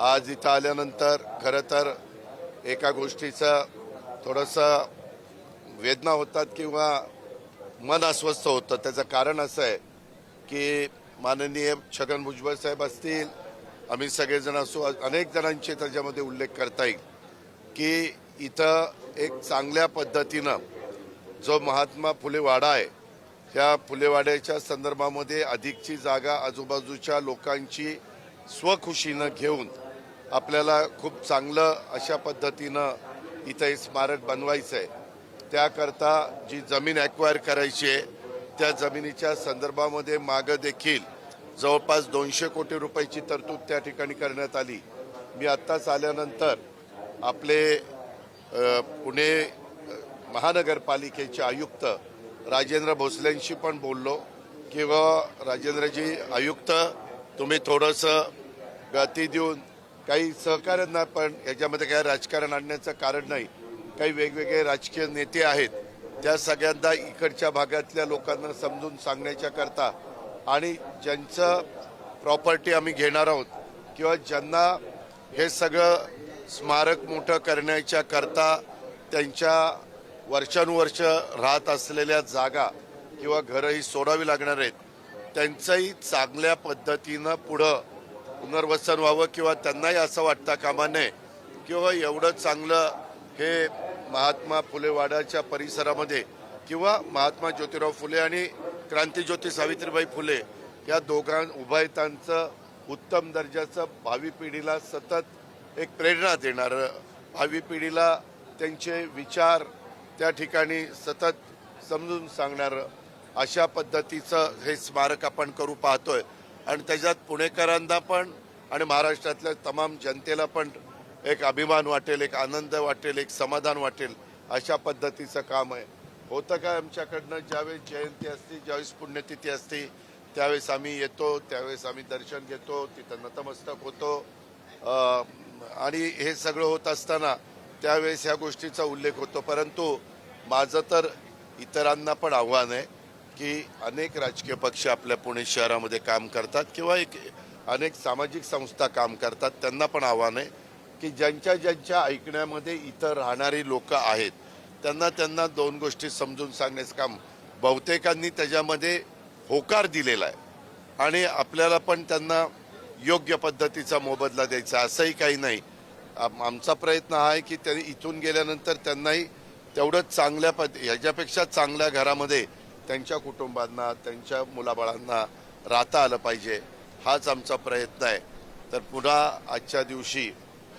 आज इथं आल्यानंतर खरं तर एका गोष्टीचं थोडंसं वेदना होतात किंवा मन अस्वस्थ होतं. त्याचं कारण असं आहे की माननीय छगन भुजबळ साहेब असतील आम्ही सगळेजण असू अनेक जणांचे त्याच्यामध्ये उल्लेख करता येईल की इथं एक चांगल्या पद्धतीनं जो महात्मा फुले वाडा आहे त्या फुलेवाड्याच्या संदर्भामध्ये अधिकची जागा आजूबाजूच्या लोकांची स्वखुशीनं घेऊन आपल्याला खूप चांगलं अशा पद्धतीनं इथं हे स्मारक बनवायचं आहे त्याकरता जी जमीन ॲक्वायर करायची आहे त्या जमिनीच्या संदर्भामध्ये मागं देखील जवळपास दोनशे कोटी रुपयाची तरतूद त्या ठिकाणी करण्यात आली. मी आत्ताच आल्यानंतर आपले पुणे महानगरपालिकेचे आयुक्त राजेंद्र भोसलेंशी पण बोललो किंवा राजेंद्रजी आयुक्त तुम्ही थोडंसं गती देऊन काही सहकार्यांना पण याच्यामध्ये काही राजकारण आणण्याचं कारण नाही. काही वेगवेगळे राजकीय नेते आहेत. त्या सगळ्यांना इकडच्या भागातल्या लोकांना समजून सांगण्याच्या करता आणि ज्यांचं प्रॉपर्टी आम्ही घेणार आहोत किंवा ज्यांना हे सगळं स्मारक मोठं करण्याच्या करता त्यांच्या वर्षानुवर्ष राहत असलेल्या जागा किंवा घरंही सोडावी लागणार आहेत त्यांचंही चांगल्या पद्धतीनं पुढं पुनर्वसन व्हावं किंवा त्यांनाही असं वाटता कामा नये किंवा एवढं चांगलं हे महात्मा फुले वाड्याच्या परिसरामध्ये किंवा महात्मा ज्योतिराव फुले आणि क्रांतीज्योती सावित्रीबाई फुले या दोघां उभयतांचं उत्तम दर्जाचं भावी पिढीला सतत एक प्रेरणा देणारं भावी पिढीला त्यांचे विचार त्या ठिकाणी सतत समजून सांगणारं अशा पद्धतीचं हे स्मारक आपण करू पाहतोय. आणि त्याच्यात पुणेकरांना पण आणि महाराष्ट्रातल्या तमाम जनतेला पण एक अभिमान वाटेल एक आनंद वाटेल एक समाधान वाटेल अशा पद्धतीचं काम आहे. होतं काय आमच्याकडनं? ज्यावेळेस जयंती असते ज्यावेळेस पुण्यतिथी असते त्यावेळेस आम्ही येतो त्यावेळेस आम्ही दर्शन घेतो तिथं नतमस्तक होतो. आणि हे सगळं होत असताना त्यावेळेस ह्या गोष्टीचा उल्लेख होतो. परंतु माझं तर इतरांना पण आव्हान आहे. की अनेक राजकीय पक्ष आपल्या पुणे शहरामध्ये काम करतात किंवा एक अनेक सामाजिक संस्था काम करतात त्यांना पण आव्हान आहे की ज्यांच्या ज्यांच्या ऐकण्यामध्ये इतर राहणारी लोक आहेत त्यांना त्यांना दोन गोष्टी समजून सांगण्याचं काम बहुतेकांनी त्याच्यामध्ये होकार दिलेला आहे. आणि आपल्याला पण त्यांना योग्य पद्धतीचा मोबदला द्यायचा असंही काही नाही. आमचा प्रयत्न हा आहे की त्यांनी इथून गेल्यानंतर त्यांनाही तेवढंच चांगल्या पद ह्याच्यापेक्षा चांगल्या घरामध्ये त्यांच्या कुटुंबांना त्यांच्या मुलाबाळांना राहता आलं पाहिजे हाच आमचा प्रयत्न आहे. तर पुन्हा आजच्या दिवशी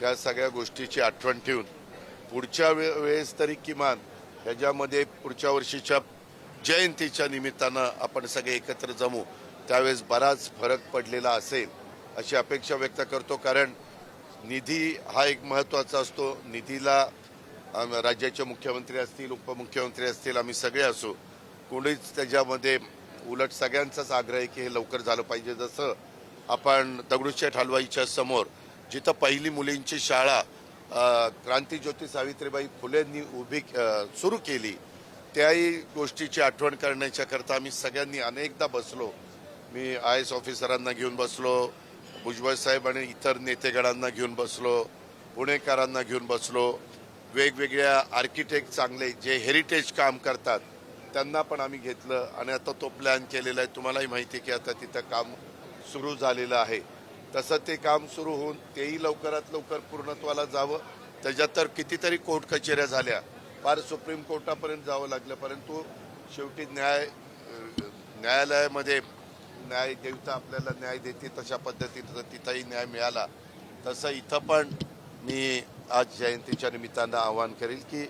या सगळ्या गोष्टीची आठवण ठेवून पुढच्या वे वेळेस तरी किमान ह्याच्यामध्ये पुढच्या वर्षीच्या जयंतीच्या निमित्तानं आपण सगळे एकत्र जमू. त्यावेळेस बराच फरक पडलेला असेल अशी अपेक्षा व्यक्त करतो. कारण निधी हा एक महत्त्वाचा असतो. निधीला राज्याचे मुख्यमंत्री असतील उपमुख्यमंत्री असतील आम्ही सगळे असू. कोणीच त्याच्यामध्ये उलट सगळ्यांचाच आग्रह आहे की हे लवकर झालं पाहिजे. जसं आपण दगडूशेठ हलवाईच्या समोर जिथं पहिली मुलींची शाळा क्रांतीज्योती सावित्रीबाई फुलेंनी उभी सुरू केली त्याही गोष्टीची आठवण करण्याच्या करता आम्ही सगळ्यांनी अनेकदा बसलो. मी आय एस ऑफिसरांना घेऊन बसलो भुजबळ साहेब आणि इतर नेतेगणांना घेऊन बसलो पुणेकरांना घेऊन बसलो. वेगवेगळ्या आर्किटेक्ट चांगले जे हेरिटेज काम करतात त्यांना पण आम्ही घेतलं आणि आता तो प्लॅन केलेला आहे. तुम्हालाही माहिती आहे की आता तिथं काम सुरू झालेलं आहे. तसं ते काम सुरू होऊन तेही लवकरात लवकर पूर्णत्वाला जावं. त्याच्यात तर कितीतरी कोर्ट कचेऱ्या झाल्या. फार सुप्रीम कोर्टापर्यंत जावं लागलं. परंतु शेवटी न्याय न्यायालयामध्ये न्याय देवता आपल्याला न्याय देते तशा पद्धतीनं तिथंही न्याय मिळाला. तसं इथं पण मी आज जयंतीच्या निमित्तानं आवाहन करेल की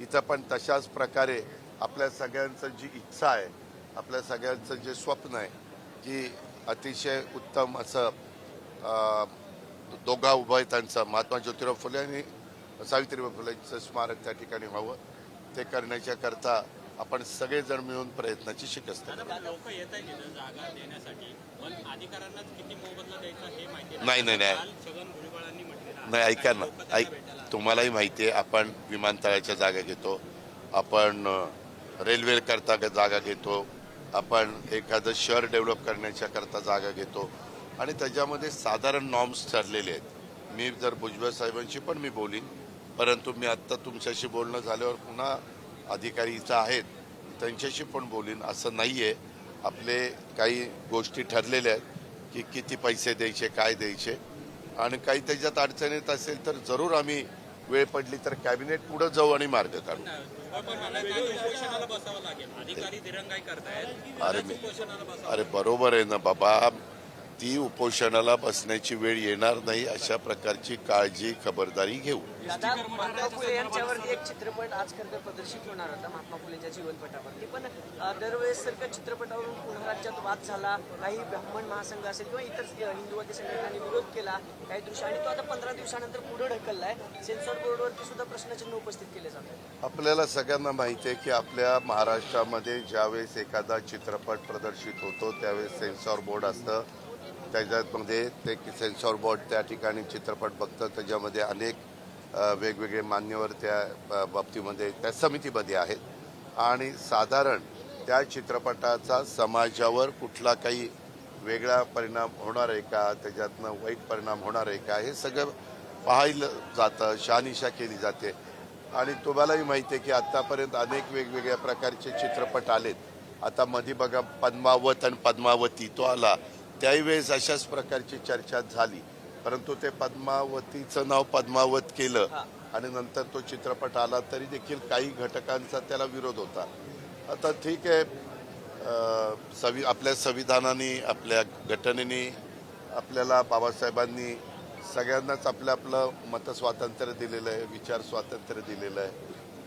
इथं पण तशाच प्रकारे आपल्या सगळ्यांचं जी इच्छा आहे आपल्या सगळ्यांचं जे स्वप्न आहे की अतिशय उत्तम असं दोघा उभयतांचं महात्मा ज्योतिराव फुले आणि सावित्रीबाई फुलेंचं स्मारक त्या ठिकाणी व्हावं. ते करण्याच्या करता आपण सगळेजण मिळून प्रयत्नाची शिकस्त हे नाही, नाही, नाही. नाही. ऐका ना. ऐक तुम्हालाही माहिती आहे आपण विमानतळाच्या जागा घेतो. आपण रेल्वेकरता रेल्वे करता जागा घेतो. आपण एखादं शहर डेव्हलप करण्याच्या करता जागा घेतो. आणि त्याच्यामध्ये साधारण नॉर्म्स ठरलेले आहेत. मी जर भुजबळ साहेबांशी पण मी बोलीन. परंतु मी आत्ता तुमच्याशी बोलणं झाल्यावर पुन्हा अधिकारी इथं आहेत. त्यांच्याशी पण बोलीन. असं नाही आहे आपले काही गोष्टी ठरलेल्या आहेत की किती पैसे द्यायचे काय द्यायचे. आणि काही त्याच्यात अडचणीत असेल तर जरूर आम्ही वेळ पडली तर कॅबिनेट पुढे जाऊ आणि मार्ग काढू अरे अरे बरोबर आहे ना बाबा. ती उपोषणाला बसण्याची वेळ येणार नाही अशा प्रकारची काळजी खबरदारी घेऊ. दादा महात्मा फुले यांच्यावरती एक चित्रपट आज खरं प्रदर्शित होणार होता महात्मा फुलेच्या जीवनपटावरती. पण अ, दरवेळेस सारख्या चित्रपटावरून पुन्हा राज्यात वाद झाला काही ब्राह्मण महासंघ असेल किंवा इतर अ, हिंदुवादी संघटनांनी विरोध केला काही दृश्य आणि तो आता पंधरा दिवसानंतर पुढे ढकललाय. सेन्सॉर बोर्डवरती सुद्धा प्रश्नचिन्ह उपस्थित केले आपल्याला सगळ्यांना माहिती आहे की आपल्या महाराष्ट्रामध्ये ज्यावेळेस एखादा चित्रपट प्रदर्शित होतो त्यावेळेस सेन्सॉर बोर्ड असतं. त्याच्यामध्ये ते सेन्सॉर बोर्ड त्या ठिकाणी चित्रपट बघतं त्याच्यामध्ये अनेक वेगवेगळे मान्यवर त्या बाबतीमध्ये त्या समितीमध्ये आहेत. आणि साधारण त्या चित्रपटाचा समाजावर कुठला काही वेगळा परिणाम होणार आहे का? त्याच्यातनं वाईट परिणाम होणार आहे का? हे सगळं पाहिलं जातं शहानिशा केली जाते. आणि तुम्हालाही माहिती आहे की आत्तापर्यंत अनेक वेगवेगळ्या प्रकारचे चित्रपट आलेत. आता मध्ये बघा पद्मावत आणि पद्मावती तो आला. त्याही वेळेस अशाच प्रकारची चर्चा झाली. परंतु ते पद्मावतीचं नाव पद्मावत केलं आणि नंतर तो चित्रपट आला तरी देखील काही घटकांचा त्याला विरोध होता. आता ठीक आहे संवि आपल्या संविधानाने आपल्या घटनेने आपल्याला बाबासाहेबांनी सगळ्यांनाच आपलं आपलं मतस्वातंत्र्य दिलेलं आहे विचार स्वातंत्र्य दिलेलं आहे.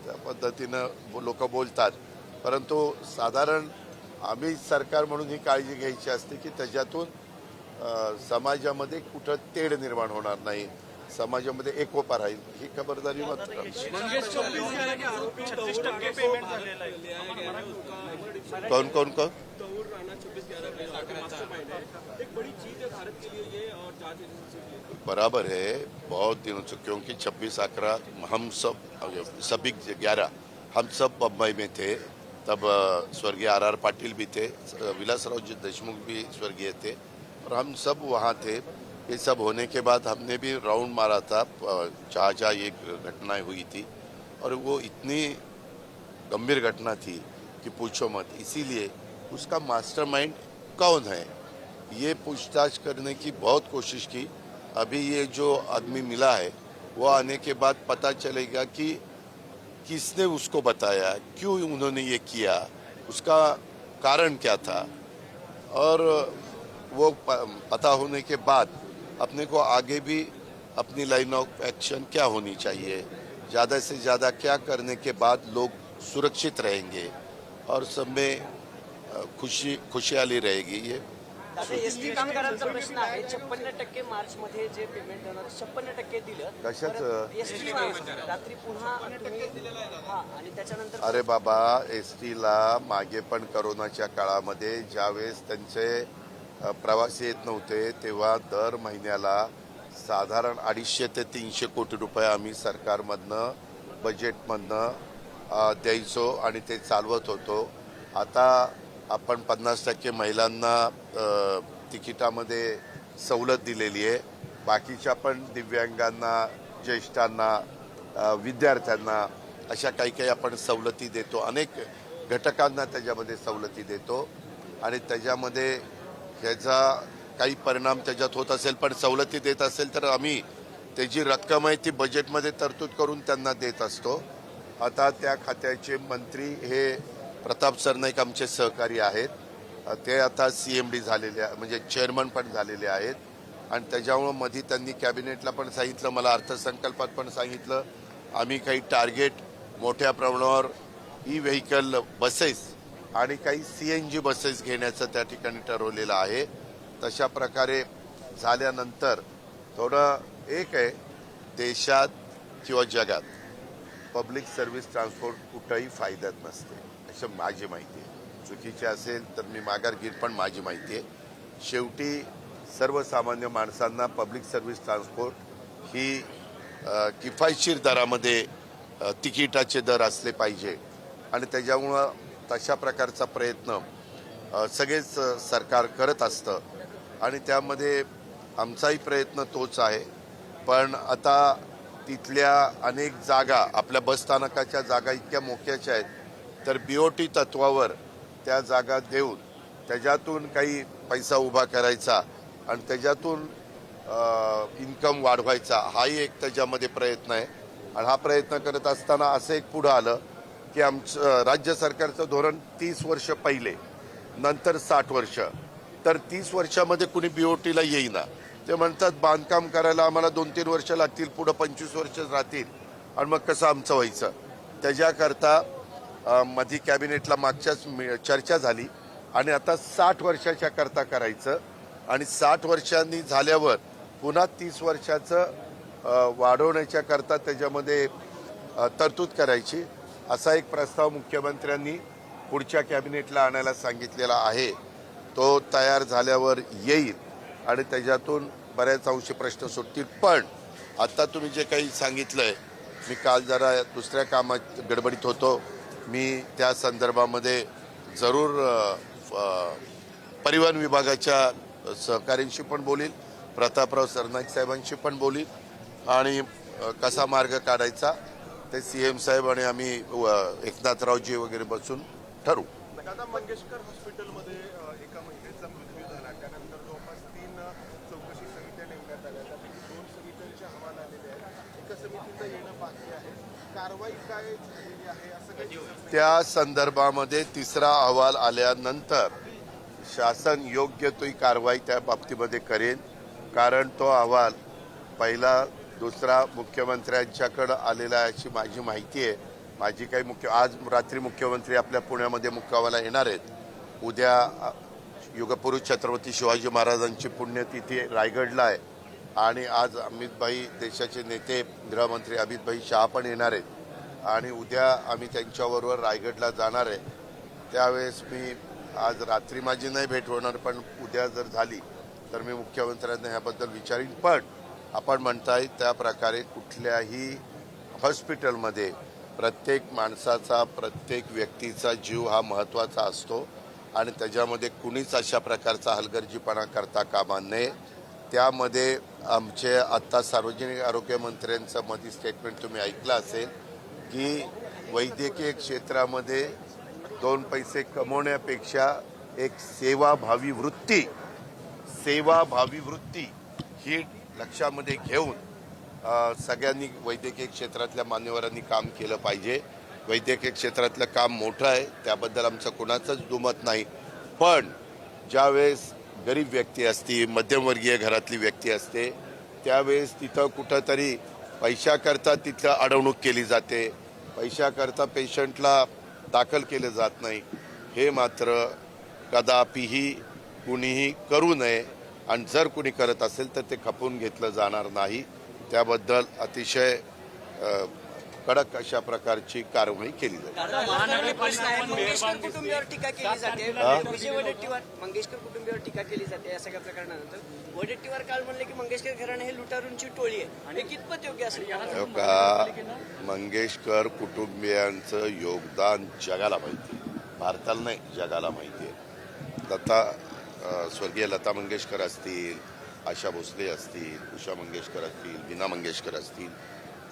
त्या पद्धतीनं लोक बोलतात. परंतु साधारण आम्ही सरकार म्हणून ही काळजी घ्यायची असते की त्याच्यातून समाजामध्ये कुठं तेढ निर्माण होणार नाही. समाजामध्ये एकोपा राहील. ही खबरदारी मात्र कौन कौन बराबर है बहुत दिनों से क्योंकि 26 अकरा हम सब सभी ग्यारह हम सब बम्बई में थे। तब स्वर्गीय आर आर पाटिल भी थे विलासराव जी देशमुख भी स्वर्गीय थे, और हम सब वहाँ थे। ये सब होने के बाद हमने भी राउंड मारा था जहाँ जहाँ ये घटनाएँ हुई थी, और वो इतनी गंभीर घटना थी कि पूछो मत। इसीलिए उसका मास्टरमाइंड कौन है? ये पूछताछ करने की बहुत कोशिश की। अभी ये जो आदमी मिला है, वो आने के बाद पता चलेगा कि किसने उसको बताया? क्यों उन्होंने ये किया? उसका कारण क्या था? और वो पता होने के बाद अपने को आगे भी अपनी लाइन ऑफ़ एक्शन क्या होनी चाहिए? ज़्यादा से ज़्यादा क्या करने के बाद लोग सुरक्षित रहेंगे? और सब में खुशी, खुशहाली रहेगी ये? दादा एस टी कामगारांचा प्रश्न आहे. छप्पन्न टक्के मार्च मध्ये जे पेमेंट देणार छप्पन्न टक्के दिलं. कशाचं? एस टी रात्री पुन्हा तुम्ही हा आणि त्याच्यानंतर अरे बाबा एस टीला मागे पण करोनाच्या काळामध्ये ज्यावेळेस त्यांचे अ, प्रवासी येत नव्हते तेव्हा दर महिन्याला साधारण अडीचशे ते तीनशे कोटी रुपये आम्ही सरकारमधनं बजेटमधनं अ, द्यायचो आणि ते चालवत होतो. आता आपण पन्नास टक्के महिलांना तिकिटामध्ये सवलत दिलेली आहे. बाकीच्या पण दिव्यांगांना ज्येष्ठांना विद्यार्थ्यांना अशा काही काही आपण सवलती देतो. अनेक घटकांना त्याच्यामध्ये सवलती देतो. आणि त्याच्यामध्ये ह्याचा काही परिणाम त्याच्यात होत असेल पण सवलती देत असेल तर आम्ही त्याची रक्कम आहे ती बजेटमध्ये तरतूद करून त्यांना देत असतो. आता त्या खात्याचे मंत्री हे प्रताप सरनाईक आमचे सहकारी आहेत. ते आता सी एम डी झालेले म्हणजे चेअरमन पण झालेले आहेत. आणि त्याच्यामुळं मध्ये त्यांनी कॅबिनेटला पण सांगितलं मला अर्थसंकल्पात पण सांगितलं. आम्ही काही टार्गेट मोठ्या प्रमाणावर ई व्हेकल बसेस आणि काही सी एन जी बसेस घेण्याचं त्या ठिकाणी ठरवलेलं आहे. तशा प्रकारे झाल्यानंतर थोडं एक आहे देशात किंवा जगात पब्लिक सर्व्हिस ट्रान्सपोर्ट कुठंही फायद्यात नसते. असं माझी माहिती आहे. चुकीचे असेल तर मी माघार घेईन पण माझी माहिती आहे. शेवटी सर्वसामान्य माणसांना पब्लिक सर्व्हिस ट्रान्सपोर्ट ही किफायतशीर दरामध्ये तिकिटाचे दर असले पाहिजे. आणि त्याच्यामुळं तशा प्रकारचा प्रयत्न सगळेच सरकार करत असतं. आणि त्यामध्ये आमचाही प्रयत्न तोच आहे. पण आता तिथल्या अनेक जागा आपल्या बसस्थानकाच्या जागा इतक्या मोक्याच्या आहेत तर बीओटी तत्वावर त्या जागा देऊन त्याच्यातून काही पैसा उभा करायचा आणि त्याच्यातून इन्कम वाढवायचा हाही एक त्याच्यामध्ये प्रयत्न आहे. आणि हा प्रयत्न करत असताना असं एक पुढं आलं की आमचं राज्य सरकारचं धोरण तीस वर्ष पहिले नंतर साठ वर्ष. तर तीस वर्षामध्ये कुणी बीओटीला येईना. ते म्हणतात बांधकाम करायला आम्हाला दोन तीन वर्ष लागतील पुढं पंचवीस वर्ष राहतील. आणि मग कसं आमचं व्हायचं? त्याच्याकरता मधी कॅबिनेटला मागच्याच मी- चर्चा झाली आणि आता साठ वर्षाच्या करता करायचं. आणि साठ वर्षांनी झाल्यावर पुन्हा तीस वर्षाचं वाढवण्याच्या करता त्याच्यामध्ये तरतूद करायची असा एक प्रस्ताव मुख्यमंत्र्यांनी पुढच्या कॅबिनेटला आणायला सांगितलेला आहे. तो तयार झाल्यावर येईल आणि त्याच्यातून बऱ्याच अंशी प्रश्न सुटतील. पण आत्ता तुम्ही जे काही सांगितलं आहे मी काल जरा दुसऱ्या कामात गडबडीत होतो. मी त्या संदर्भामध्ये जरूर परिवहन विभागाच्या सहकाऱ्यांशी पण बोलील प्रतापराव सरनाईक साहेबांशी पण बोलील आणि कसा मार्ग काढायचा ते सी एम साहेब आणि आम्ही एकनाथरावजी वगैरे बसून ठरवू. दादा मंगेशकर हॉस्पिटलमध्ये एका महिलेचा मृत्यू झाला. त्यानंतर जवळपास तीन चौकशी समित्या नेमण्यात आल्या. त्यापैकी दोन समित्यांचे अहवाल आलेले आहेत. एका समितीचं येणं बाकी आहे. कारवाई काय त्या संदर्भामध्ये तिसरा अहवाल आल्यानंतर शासन योग्य तो कारवाई त्या बाबतीमध्ये करेन कारण तो अहवाल पहिला दुसरा मुख्यमंत्र्यांच्याकडं आलेला आहे अशी माझी माहिती आहे. माझी काही मुख्य आज रात्री मुख्यमंत्री आपल्या पुण्यामध्ये मुक्कावाला येणार आहेत. उद्या युगपुरुष छत्रपती शिवाजी महाराजांची पुण्यतिथी रायगडला आहे. आणि आज अमितभाई देशाचे नेते गृहमंत्री अमितभाई शहा पण येणार आहेत. आणि उद्या आम्ही त्यांच्याबरोबर रायगडला जाणार आहे. त्यावेळेस मी आज रात्री माझी नाही भेट होणार पण उद्या जर झाली तर मी मुख्यमंत्र्यांना ह्याबद्दल विचारीन. पण आपण म्हणताय त्या प्रकारे कुठल्याही हॉस्पिटलमध्ये प्रत्येक माणसाचा प्रत्येक व्यक्तीचा जीव हा महत्त्वाचा असतो आणि त्याच्यामध्ये कुणीच अशा प्रकारचा हलगर्जीपणा करता कामा नये. त्यामध्ये आमचे आत्ता सार्वजनिक आरोग्यमंत्र्यांचं मध्ये मधी स्टेटमेंट तुम्ही ऐकलं असेल की वैद्यकीय क्षेत्रामध्ये दोन पैसे कमवण्यापेक्षा एक सेवाभावी वृत्ती सेवाभावी वृत्ती ही लक्षामध्ये घेऊन सगळ्यांनी वैद्यकीय क्षेत्रातल्या मान्यवरांनी काम केलं पाहिजे. वैद्यकीय क्षेत्रातलं काम मोठं आहे त्याबद्दल आमचं कुणाचंच दुमत नाही. पण ज्यावेळेस गरीब व्यक्ती असती मध्यमवर्गीय घरातली व्यक्ती असते त्यावेळेस तिथं कुठंतरी पैशाकरता तिथं अडवणूक केली जाते. पैशाकरता पेशंटला दाखल केले जात नाही. हे मात्र कदापिही कुणीही करू नये. आणि जर कुणी करत असेल तर ते खपवून घेतलं जाणार नाही. त्याबद्दल अतिशय कडक अशा प्रकारची कारवाई केली जाईल. दादा, महत्त्वाचा प्रश्न आहे. मंगेशकर कुटुंबियावर टीका केली जाते. वडेट्टीवार केली म्हणले की मंगेशकर घराणे हे लुटारूंची टोळी आहे. हे कितपत योग्य असेल? का मंगेशकर कुटुंबियांचं योगदान जगाला माहिती आहे. भारताला नाही जगाला माहिती आहे. लता स्वर्गीय लता मंगेशकर असतील आशा भोसले असतील उषा मंगेशकर असतील मीना मंगेशकर असतील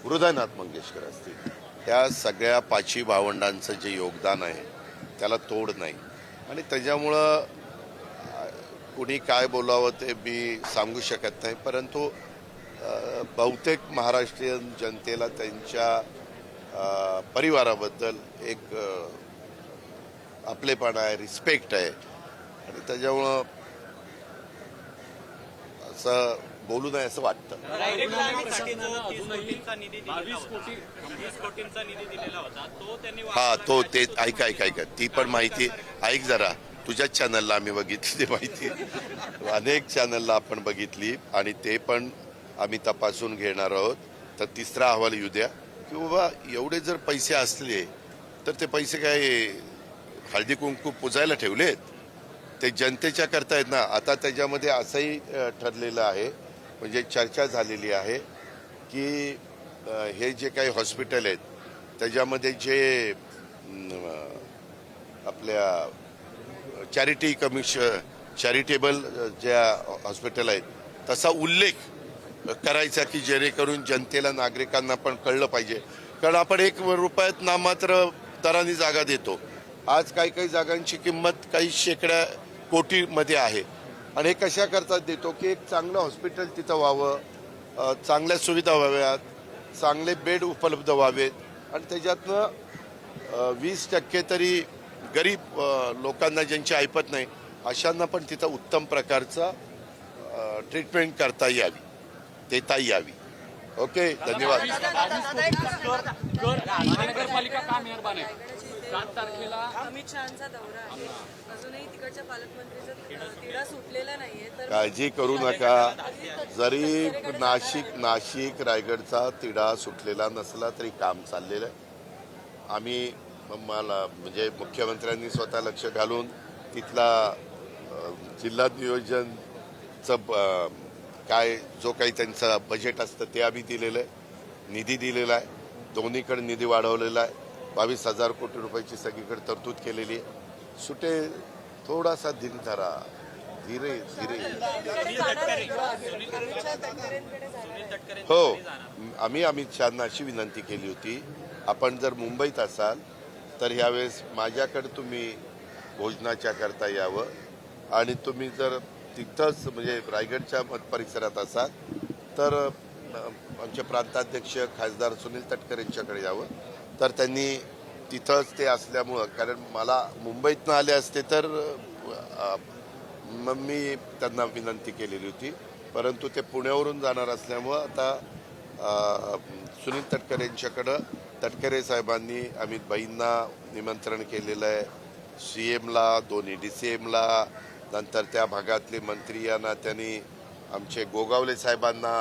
हृदयनाथ मंगेशकर असतील या सगळ्या पाची भावंडांचं जे योगदान आहे त्याला तोड नाही. आणि त्याच्यामुळं कुणी काय बोलावं ते मी सांगू शकत नाही. परंतु बहुतेक महाराष्ट्रीयन जनतेला त्यांच्या परिवाराबद्दल एक आपलेपणा आहे रिस्पेक्ट आहे. आणि त्याच्यामुळं असं बोलू नये असं वाटतं. हा तो. ते ऐका ऐका ऐका. ती पण माहिती ऐक जरा. तुझ्याच चॅनलला आम्ही बघितली माहिती अनेक चॅनलला आपण बघितली आणि ते पण आम्ही तपासून घेणार आहोत. तर तिसरा अहवाल येऊ द्या. की बाबा एवढे जर पैसे असले तर ते पैसे काय हळदी कुंकू पुजायला ठेवलेत? ते जनतेच्या करता आहेत ना. आता त्याच्यामध्ये असंही ठरलेलं आहे म्हणजे चर्चा झालेली आहे की हे जे काही हॉस्पिटल आहेत त्याच्यामध्ये जे आपल्या चॅरिटी कमिशन चॅरिटेबल ज्या हॉस्पिटल आहेत तसा उल्लेख करायचा की जेणेकरून जनतेला नागरिकांना पण कळलं पाहिजे. कारण आपण एक रुपयात नामात्र दराने जागा देतो. आज काही काही जागांची किंमत काही शेकड्या कोटीमध्ये आहे. आणि हे कशाकरता देतो की एक चांगलं हॉस्पिटल तिथं व्हावं चांगल्या सुविधा व्हाव्यात चांगले बेड उपलब्ध व्हावेत. आणि त्याच्यातनं वीस टक्के तरी गरीब लोकांना ज्यांची ऐपत नाही अशांना पण तिथं उत्तम प्रकारचा ट्रीटमेंट करता यावी. देता यावी. ओके धन्यवाद. महानगरपालिका का मेहरबान आहे? सात तारखेला अमित शहाचा दौरा आहे. अजूनही तिकडच्या पालकमंत्रीचा तिढा सुटलेला नाहीये तर काळजी करू नका. जरी नाशिक नाशिक रायगडचा तिढा सुटलेला नसला तरी काम चाललेलं आहे. आम्ही मला म्हणजे मुख्यमंत्र्यांनी स्वतः लक्ष घालून तिथला जिल्हा नियोजनचं ब- काय जो काही त्यांचं बजेट असतं ते आम्ही दिलेलं आहे. निधी दिलेला आहे. दोन्हीकडे निधी वाढवलेला आहे. बावीस हजार कोटी रुपयाची सगळीकडे तरतूद केलेली आहे. सुटे थोडासा धीर धरा. धीरे धीरे. हो. आम्ही अमित शहाना अशी विनंती केली होती. आपण जर मुंबईत असाल तर ह्यावेळेस माझ्याकडे तुम्ही भोजनाच्या करता यावं. आणि तुम्ही जर तिथंच म्हणजे रायगडच्या परिसरात असाल तर आमचे प्रांताध्यक्ष खासदार सुनील तटकर यांच्याकडे यावं. तर त्यांनी तिथंच ते असल्यामुळं कारण मला मुंबईतनं आले असते तर मग मी त्यांना विनंती केलेली होती. परंतु ते पुण्यावरून जाणार असल्यामुळं आता सुनील तटकर यांच्याकडं तटकरे साहेबांनी अमित भाईंना निमंत्रण केलेलं आहे. सी एमला दोन्ही डी सी एमला नंतर त्या भागातले मंत्री यांना त्यांनी आमचे गोगावले साहेबांना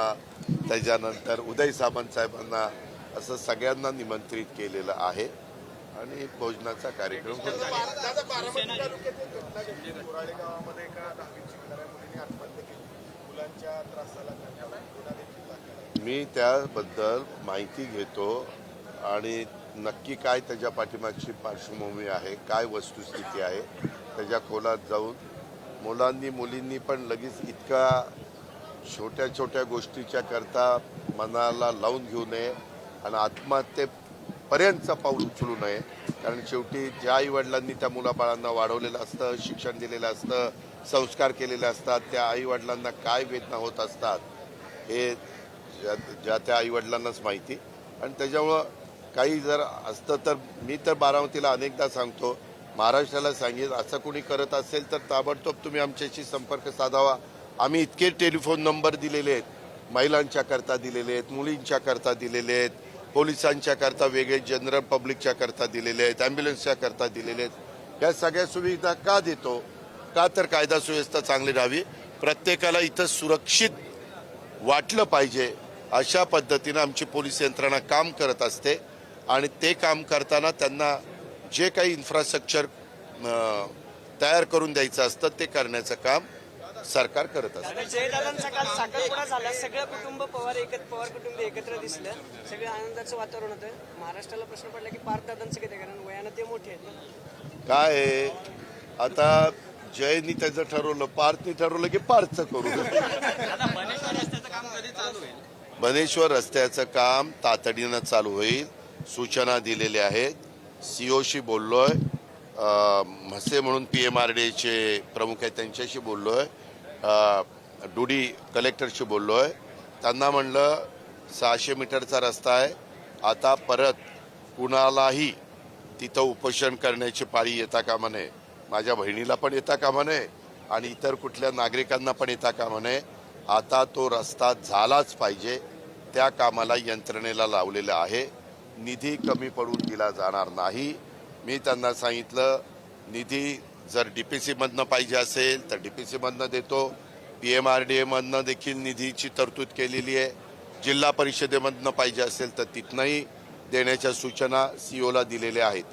त्याच्यानंतर उदय सामंत साहेबांना असं सगळ्यांना निमंत्रित केलेलं आहे. आणि भोजनाचा कार्यक्रम मी त्याबद्दल माहिती घेतो. आणि नक्की काय त्याच्या पाठीमागची पार्श्वभूमी आहे काय वस्तुस्थिती आहे त्याच्या खोलात जाऊन मुलांनी मुलींनी पण लगेच इतका छोट्या छोट्या गोष्टीच्या करता मनाला लावून घेऊ नये आणि आत्महत्येपर्यंतचं पाऊल उचलू नये. कारण शेवटी ज्या आई वडिलांनी त्या मुलाबाळांना वाढवलेलं असतं शिक्षण दिलेलं असतं संस्कार केलेले असतात त्या आई वडिलांना काय वेदना होत असतात हे ज्या ज्या त्या आईवडिलांनाच माहिती. आणि त्याच्यामुळं काही जर असतं तर मी तर बारामतीला अनेकदा सांगतो महाराष्ट्राला सांगेल असं कोणी करत असेल तर ताबडतोब तुम्ही आमच्याशी संपर्क साधावा. आम्ही इतके टेलिफोन नंबर दिलेले आहेत महिलांच्या करता दिलेले आहेत मुलींच्या करता दिलेले आहेत पोलिसांच्या करता वेगळे जनरल पब्लिकच्या करता दिलेले आहेत ॲम्ब्युलन्सच्या करता दिलेले आहेत. या सगळ्या सुविधा का देतो? का तर कायदा सुव्यवस्था चांगली राहावी? प्रत्येकाला इथं सुरक्षित वाटलं पाहिजे अशा पद्धतीनं आमची पोलीस यंत्रणा काम करत असते. आणि ते काम करताना त्यांना जे काही इन्फ्रास्ट्रक्चर तयार करून द्यायचं असतं ते करण्याचं काम सरकार करत असतं. सगळं कुटुंब पवार एकत्र पवार कुटुंब एकत्र दिसलं. सगळं आनंदाचं वातावरण होतं. महाराष्ट्राला प्रश्न पडला की पार्थ दादांचं किती? कारण वयानं ते मोठे आहेत. काय आहे? आता जयनी त्याचं ठरवलं पार्थनी ठरवलं की पार्थचं करू. आता बनेश्वर रस्त्याचं काम कधी चालू होईल? बनेश्वर रस्त्याचं काम तातडीनं चालू होईल. सूचना दिलेल्या आहेत. सी ओशी बोललो आहे म्हसे म्हणून पी एम आर डीचे प्रमुख आहेत त्यांच्याशी बोललो आहे डुडी कलेक्टरशी बोललो आहे त्यांना म्हणलं सहाशे मीटरचा रस्ता आहे. आता परत कुणालाही तिथं उपोषण करण्याची पाळी येता कामा नये. माझ्या बहिणीला पण येता कामा नये आणि इतर कुठल्या नागरिकांना पण येता कामा नये. आता तो रस्ता झालाच पाहिजे. त्या कामाला यंत्रणेला लावलेलं आहे. निधी कमी पडून दिला जाणार नाही. मी त्यांना सांगितलं निधी जर डी पी सीमधनं पाहिजे असेल तर डी पी सीमधनं देतो. पी एम आर डी एमधनं देखील निधीची तरतूद केलेली आहे. जिल्हा परिषदेमधनं पाहिजे असेल तर तिथनंही देण्याच्या सूचना सीओला दिलेल्या आहेत.